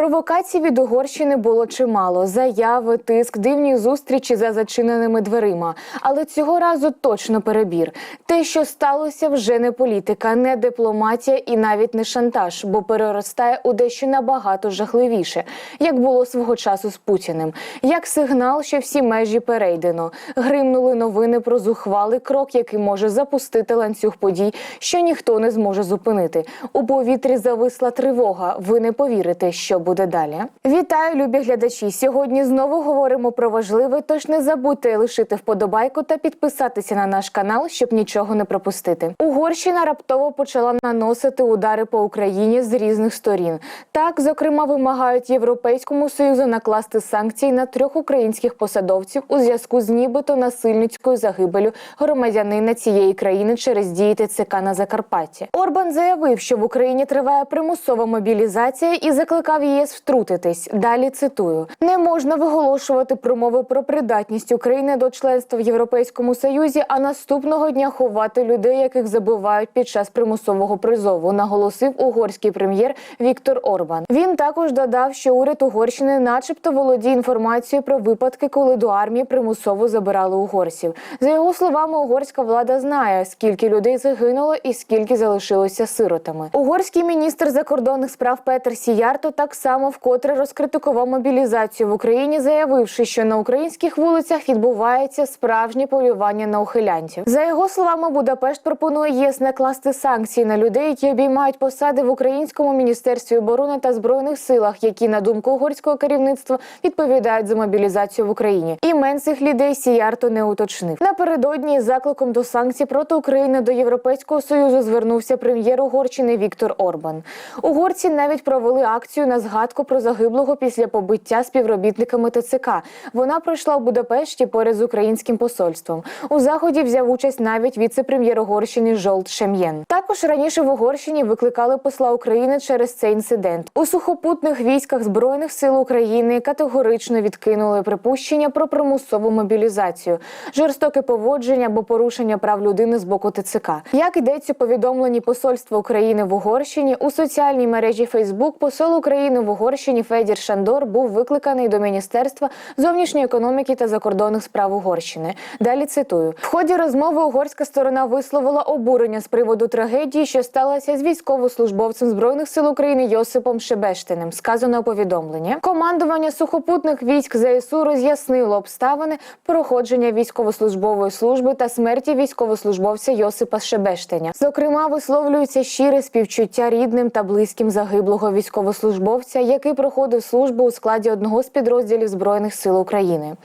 Провокацій від Угорщини було чимало: заяви, тиск, дивні зустрічі за зачиненими дверима. Але цього разу точно перебір. Те, що сталося, вже не політика, не дипломатія і навіть не шантаж, бо переростає у дещо набагато жахливіше, як було свого часу з Путіним. Як сигнал, що всі межі перейдено. Гримнули новини про зухвалий крок, який може запустити ланцюг подій, що ніхто не зможе зупинити. У повітрі зависла тривога. Ви не повірите, що буде далі. Вітаю, любі глядачі! Сьогодні знову говоримо про важливе. Тож не забудьте лишити вподобайку та підписатися на наш канал, щоб нічого не пропустити. Угорщина раптово почала наносити удари по Україні з різних сторін. Так, зокрема, вимагають Європейському союзу накласти санкції на трьох українських посадовців у зв'язку з нібито насильницькою загибелю громадянина цієї країни через дії ТЦК на Закарпатті. Орбан заявив, що в Україні триває примусова мобілізація і закликав ЄС втрутитись. Далі цитую: не можна виголошувати промови про придатність України до членства в Європейському Союзі, а наступного дня ховати людей, яких забивають під час примусового призову, наголосив угорський прем'єр Віктор Орбан. Він також додав, що уряд Угорщини, начебто, володіє інформацією про випадки, коли до армії примусово забирали угорців. За його словами, угорська влада знає, скільки людей загинуло і скільки залишилося сиротами. Угорський міністр закордонних справ Петер Сіярто так само вкотре розкритикував мобілізацію в Україні, заявивши, що на українських вулицях відбувається справжнє полювання на ухилянців. За його словами, Будапешт пропонує ЄС накласти санкції на людей, які обіймають посади в українському міністерстві оборони та збройних силах, які на думку угорського керівництва відповідають за мобілізацію в Україні. Імен цих людей Сіярто не уточнив. Напередодні закликом до санкцій проти України до Європейського союзу звернувся прем'єр Угорщини Віктор Орбан. Угорці навіть провели акцію на згадку про загиблого після побиття співробітниками ТЦК. Вона пройшла у Будапешті поряд з українським посольством. У заході взяв участь навіть віце-прем'єр Угорщини Жолт Шем'єн. Також раніше в Угорщині викликали посла України через цей інцидент. У сухопутних військах збройних сил України категорично відкинули припущення про примусову мобілізацію, жорстоке поводження або порушення прав людини з боку ТЦК. Як йдеться у повідомленні посольства України в Угорщині у соціальній мережі Фейсбук, посол України в Угорщині Федір Шандор був викликаний до Міністерства зовнішньої економіки та закордонних справ Угорщини. Далі цитую: в ході розмови угорська сторона висловила обурення з приводу трагедії, що сталася з військовослужбовцем збройних сил України Йосипом Шебештиним. Сказано у повідомленні. Командування сухопутних військ ЗСУ роз'яснило обставини проходження військовослужбової служби та смерті військовослужбовця Йосипа Шебештиня. Зокрема, висловлюється щире співчуття рідним та близьким загиблого військовослужбовця, який проходив службу у складі одного з підрозділів збройних сил України.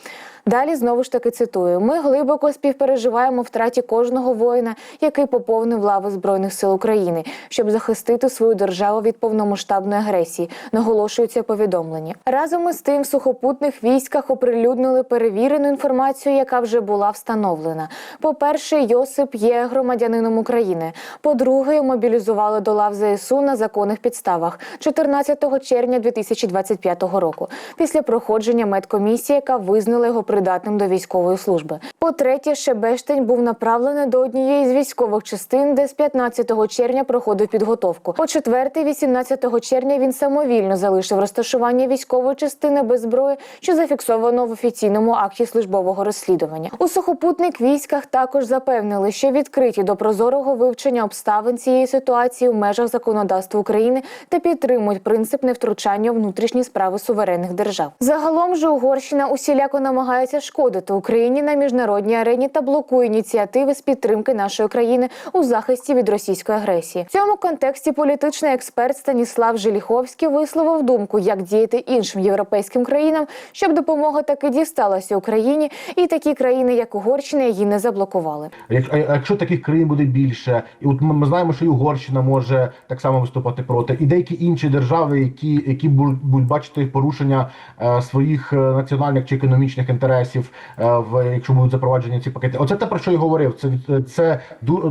Далі знову ж таки цитую: ми глибоко співпереживаємо втраті кожного воїна, який поповнив лави збройних сил України, щоб захистити свою державу від повномасштабної агресії. Наголошується повідомлення. Разом із тим, в сухопутних військах оприлюднили перевірену інформацію, яка вже була встановлена. По-перше, Йосип є громадянином України. По-друге, мобілізували до лав ЗСУ на законних підставах 14 червня 2025 року. Після проходження медкомісії, яка визнала його придатним до військової служби. По-третє, Шебештень був направлений до однієї з військових частин, де з 15 червня проходив підготовку. По четверте, 18 червня він самовільно залишив розташування військової частини без зброї, що зафіксовано в офіційному акті службового розслідування. У сухопутних військах також запевнили, що відкриті до прозорого вивчення обставин цієї ситуації в межах законодавства України та підтримують принцип невтручання внутрішні справи суверенних держав. Загалом же Угорщина усіляко намагається шкодити Україні на міжнародній арені та блокує ініціативи з підтримки нашої країни у захисті від російської агресії. В цьому контексті політичний експерт Станіслав Желіховський висловив думку, як діяти іншим європейським країнам, щоб допомога таки дісталася Україні, і такі країни, як Угорщина, її не заблокували. Як- Якщо таких країн буде більше, і от ми, знаємо, що і Угорщина може так само виступати проти, і деякі інші держави, які, які бу- будуть бачити порушення е, своїх е, національних чи економічних інтересів, е, в якщо будуть запроваджені ці пакети. Оце те про що я говорив. Це це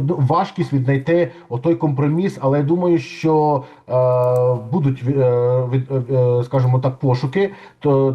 важкість віднайти отой компроміс, але я думаю, що будуть е, від, е, е, скажімо так, пошуки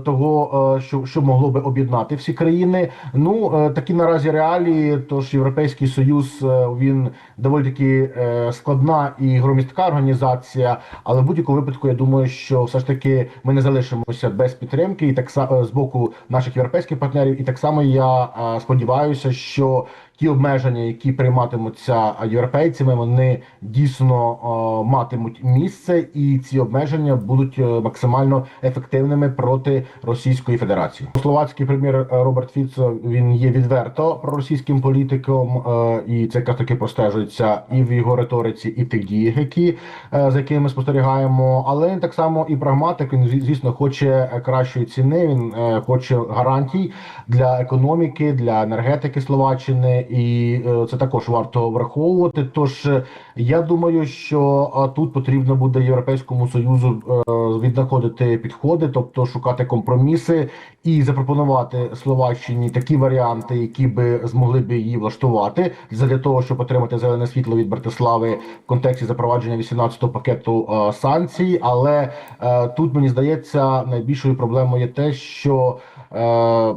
того, що, що могло би об'єднати всі країни. Ну такі наразі реалії. Тож Європейський Союз він доволі таки складна і громістка організація. Але в будь-якому випадку я думаю, що все ж таки ми не залишимося без підтримки, і так з боку наших європейських партнерів. І так само я сподіваюся, що ті обмеження, які прийматимуться європейцями, вони дійсно е, матимуть місце, і ці обмеження будуть е, максимально ефективними проти Російської Федерації. Словацький прем'єр е, Роберт Фіцо він є відверто проросійським політиком, і це якраз таки простежується і в його риториці, і в тих діях, які за якими ми спостерігаємо. Але він так само і прагматик. Він звісно хоче кращої ціни. Він хоче гарантій для економіки, для енергетики Словаччини, і е, це також варто враховувати. Тож е, я думаю, що тут потрібно буде європейському союзу е, віднаходити підходи, тобто шукати компроміси і запропонувати Словаччині такі варіанти, які би змогли би її влаштувати, для того, щоб отримати зелене світло від Братислави в контексті запровадження 18-го пакету е, санкцій. Але е, тут мені здається, найбільшою проблемою є те, що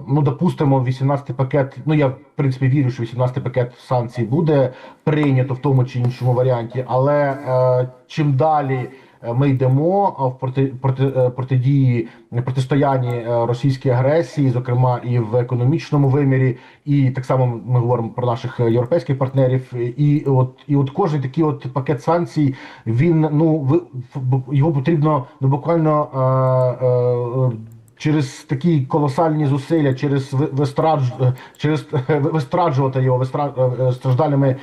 ну допустимо, 18-й пакет. Ну я в принципі вірю, що 18-й пакет санкцій буде прийнято в тому чи іншому варіанті, але е, чим далі. е, Ми йдемо в проти, проти е, протидії протистоянні е, російській агресії, зокрема і в економічному вимірі, і так само ми говоримо про наших е, європейських партнерів. І от і от кожен такий от пакет санкцій, він ну його потрібно ну буквально. Е, е, Через такі колосальні зусилля, через ви- вистрадж, е, через е, вистраджувати його е, страждальними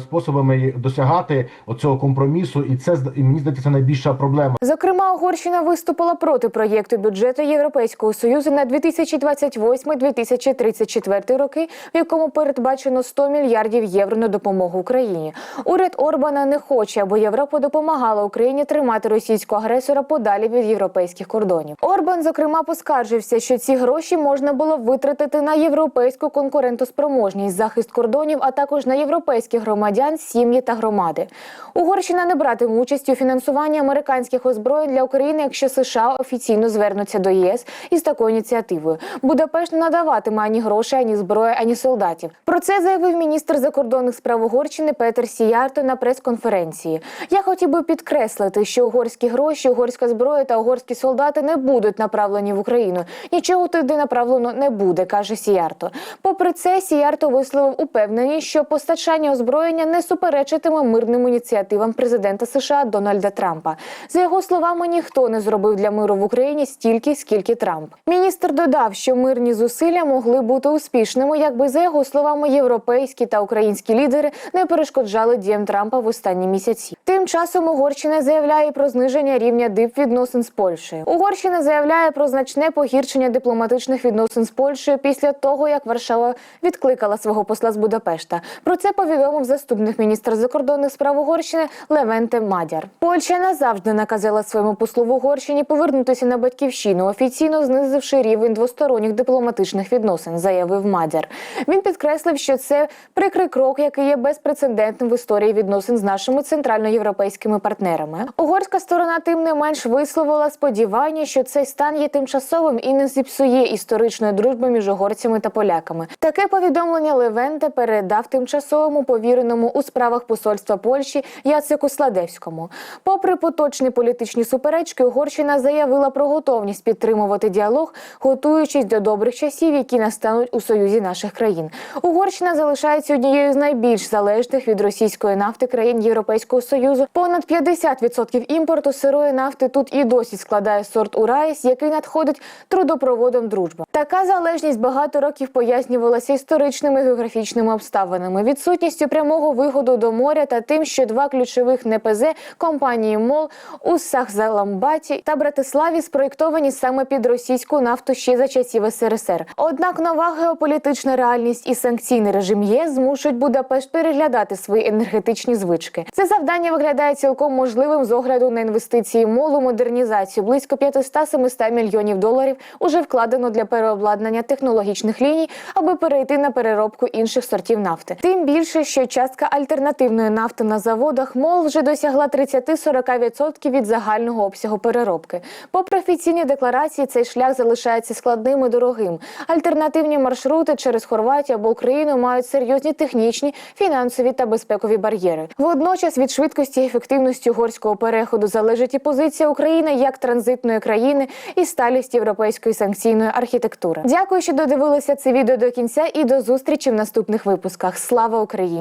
способами досягати оцього компромісу, і це і мені здається найбільша проблема. Зокрема, Угорщина виступила проти проєкту бюджету Європейського союзу на 2028-2034 роки, в якому передбачено 100 мільярдів євро на допомогу Україні. Уряд Орбана не хоче, аби Європа допомагала Україні тримати російського агресора подалі від європейських кордонів. Орбан, зокрема, поскаржився, що ці гроші можна було витратити на європейську конкурентоспроможність, захист кордонів, а також на європейських громадян, сім'ї та громади. Угорщина не братиме участь у фінансуванні американських озброєнь для України, якщо США офіційно звернуться до єС із такою ініціативою. Будапешт не надаватиме ані грошей, ані зброї, ані солдатів. Про це заявив міністр закордонних справ Угорщини Петер Сіярто на прес-конференції. Я хотів би підкреслити, що угорські гроші, угорська зброя та угорські солдати не будуть направлені в Україну. Нічого туди направлено не буде, каже Сіярто. Попри це, Сіярто висловив упевненість, що постачання озброєння не суперечитиме мирним ініціативам президента США Дональда Трампа. За його словами, ніхто не зробив для миру в Україні стільки, скільки Трамп. Міністр додав, що мирні зусилля могли бути успішними, якби за його словами європейські та українські лідери не перешкоджали діям Трампа в останні місяці. Тим часом Угорщина заявляє про зниження рівня дипвідносин з Польщею. Угорщина заявляє про значне погіршення дипломатичних відносин з Польщею після того, як Варшава відкликала свого посла з Будапешта. Про це повідомив заступник міністра закордонних справ Угорщини Левенте Мадяр. Польща назавжди наказала своєму послу в Угорщині повернутися на батьківщину, офіційно знизивши рівень двосторонніх дипломатичних відносин, заявив Мадяр. Він підкреслив, що це прикрий крок, який є безпрецедентним в історії відносин з нашими центральноєвропейськими партнерами. Угорська сторона тим не менш висловила сподівання, що цей стан є тимчасовим і не зіпсує історичної дружби між угорцями та поляками. Таке повідомлення Левенте передав тимчасовому повіреному у справах посольства Польщі Яцеку Сладевському. Попри поточні політичні суперечки, Угорщина заявила про готовність підтримувати діалог, готуючись до добрих часів, які настануть у союзі наших країн. Угорщина залишається однією з найбільш залежних від російської нафти країн Європейського союзу. Понад 50% імпорту сирої нафти тут і досі складає сорт Ураїс, який надходить трудопроводом дружба. Така залежність багато років пояснювалася історичними географічними обставинами, відсутністю прямого виходу до моря та тим, що два ключових НПЗ компанії МОЛ у Сахзаламбаті та Братиславі спроєктовані саме під російську нафту ще за часів СРСР. Однак нова геополітична реальність і санкційний режим ЄС змушують Будапешт переглядати свої енергетичні звички. Це завдання виглядає цілком можливим з огляду на інвестиції МОЛ у модернізацію близько 500-700 мільйонів доларів уже вкладено для переобладнання технологічних ліній, аби перейти на переробку інших сортів нафти. Тим більше, що частка альтернативної нафти на заводах МОЛ вже досягла 30-40% від загального обсягу переробки. Попри офіційні декларації, цей шлях залишається складним і дорогим. Альтернативні маршрути через Хорватію або Україну мають серйозні технічні, фінансові та безпекові бар'єри. Водночас від швидкості ефективності угорського переходу залежить і позиція України як транзитної країни і сталість європейської санкційної архітектури. Дякую, що додивилися це відео до кінця, і до зустрічі в наступних випусках. Слава Україні!